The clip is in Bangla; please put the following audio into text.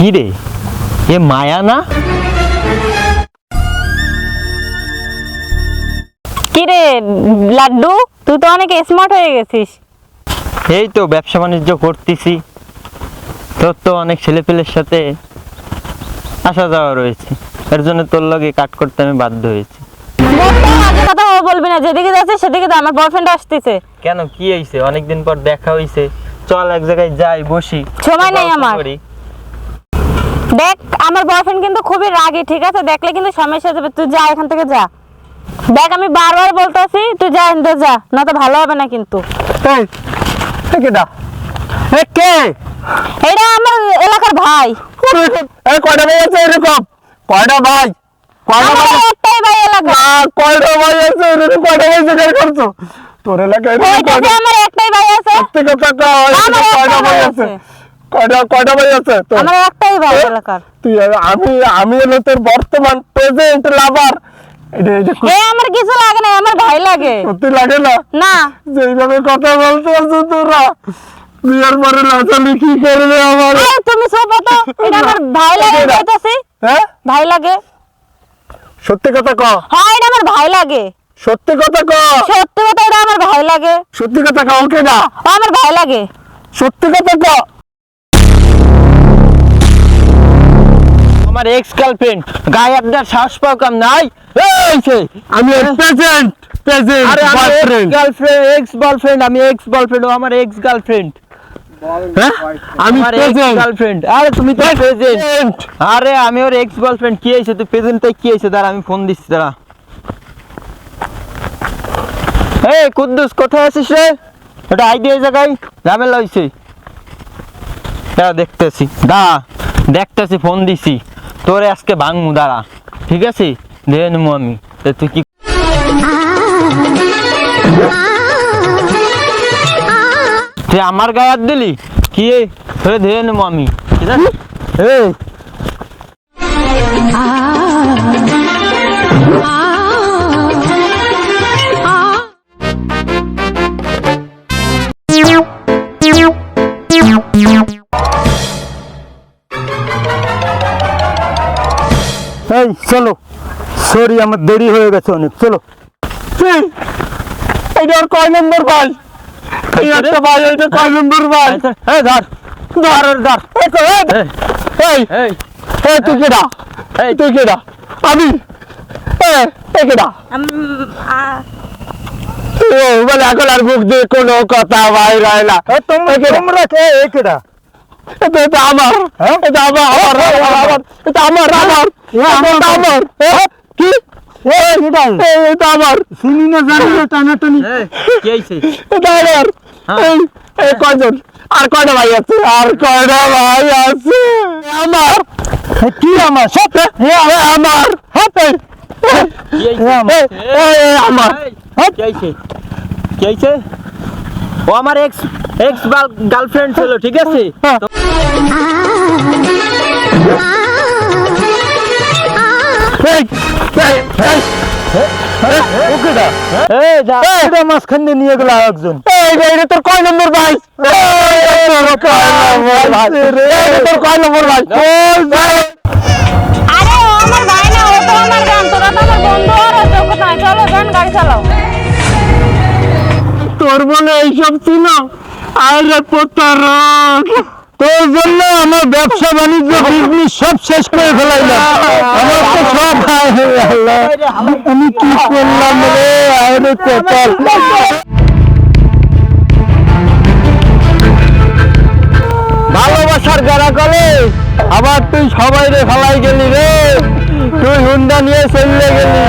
কি রে এ মায়া না? কি রে লাড্ডু তুই তো অনেক স্মার্ট হয়ে গেছিস। এই তো ব্যবসা বাণিজ্য করতেছি। তোর তো অনেক ছেলেপেলের সাথে আসা যাওয়া রয়েছে। এর জন্য তোর লগে কাট করতে আমি বাধ্য হয়েছি। কথা বলবি না যেদিকে যাচ্ছে সেদিকে তো আমার বয়ফ্রেন্ড আসতেছে। কেন কি হয়েছে অনেকদিন পর দেখা হয়েছে চল এক জায়গায় যাই বসি। সময় নেই আমার। দেখ আমার বয়ফ্রেন্ড কিন্তু খুবই রাগী ঠিক আছে? দেখলে কিন্তু সমস্যা যাবে। তুই যা এখান থেকে যা। দেখ আমি বারবার বলতেছি তুই যা এখান যা। না তো ভালো হবে না কিন্তু। কে এটা? আমার এলাকার ভাই। কয়টা ভাই আছে এরকম? কয়টা ভাই? কয়টা ভাই? একটাই ভাই এলাকা কয়টা ভাই আছে এরকম? কয়টা ভাই জোগাড় করছ? তোর এলাকায় এরকম ওইটা যে কয়টা- আমার একটাই ভাই আছে। সত্যি কথা কও, এরকম আমার কয়টা ভাই ভাই আছে। আছে। কয়টা কয়টা ভাই আছে? আমার একটাই ভাই এলাকার তুই আমি আমি হলো তোর বর্তমান প্রেজেন্ট লাভার এটা এটা এ আমার কিছু লাগে না আমার ভাই লাগে। সত্যি লাগে না? না। যেইভাবে কথা বলতে আছো তোরা বিয়ার পরে লাচালি কি করবে আমার? তুমি সব তো এটা আমার ভাই লাগে কইতাছি হ্যাঁ? ভাই লাগে। সত্যি কথা ক। হ্যাঁ এটা আমার ভাই লাগে। সত্যি কথা ক। সত্যি কথা এটা আমার ভাই লাগে। সত্যি কথা ক ওকে না। আমার ভাই লাগে। সত্যি কথা ক। আমার এক্স গার্লফ্রেন্ড গায়ে আপনার শ্বাস পাও নাই? আমি প্রেজেন্ট প্রেজেন্ট আরে আমি গার্লফ্রেন্ড এক্স বয়ফ্রেন্ড আমি এক্স বয়ফ্রেন্ড ও আমার এক্স গার্লফ্রেন্ড হ্যাঁ? আমি প্রেজেন্ট গার্লফ্রেন্ড আরে তুমি তো প্রেজেন্ট আরে আমি ওর এক্স গার্লফ্রেন্ড কি হয়েছে? তুই প্রেজেন্ট তাই কি হয়েছে? দাঁড়া আমি ফোন দিচ্ছি দাঁড়া। এই কুদ্দুস কোথায় আছিস রে? ওটা আইডি এই জায়গায়? ঝামেলা হয়েছে দাঁড়া দেখতেছি। দাঁড়া দেখতেছি ফোন দিছি। তোরে আজকে ভাঙমু দাঁড়া। ঠিক আছে? দেখে নেব আমি। তুই কি তুই আমার গায়ে হাত দিলি? কি তোরে ধেয়ে নেব আমি। ঠিক আছে? এই। এই চলো। সরি আমার দেরি হয়ে গেছে অনেক। চলো। এটা আর কয় নম্বর ভাই এই একটা ভাই এটা কয় নম্বর ভাই এই ধর। ধর ধর এই এই, এই, তুই কেডা এই। তুই কেডা আমি? এই কেডা ও বলে এখন আর মুখ দিয়ে কোনো কথা বাইর হয় না। তোমরা কে? এই কেডা এটা আমার। এটা আমার আমার এটা আমার আমার। আমার কি এটা আমার শুনি না জানি না টানাটানি এই, এটা আমার হ্যাঁ। এই এই কয়জন আর কয়টা ভাই আছে আর কয়টা ভাই আছে আমার কি আমার সব আমার হাতে আমার ও আমার এক্স এক্স গার্লফ্রেন্ড ছিল ঠিক আছে নিয়ে গেল একজন তোর কয় নম্বর ভাই? তোর কয় নম্বর ভাই? এই তোর কয় নম্বর ভাই? ওই ভাই? আরে ও আমার ভাই না ও তো আমার গান তোরা তো আমার বন্ধু আর ও তো চলো যান গাড়ি চালাও। তোর বলে এইসব ছিল? আরে প্রতারক তোর জন্য আমার ব্যবসা বাণিজ্য বিজনেস সব শেষ করে ফেলাইলাম। আমার তো সব আমি কি করলাম রে? আরে কপাল। ভালোবাসার যারা করে, আবার তুই সবাই রে ফেলাই গেলি রে। তুই হুন্ডা নিয়ে চলে গেলি।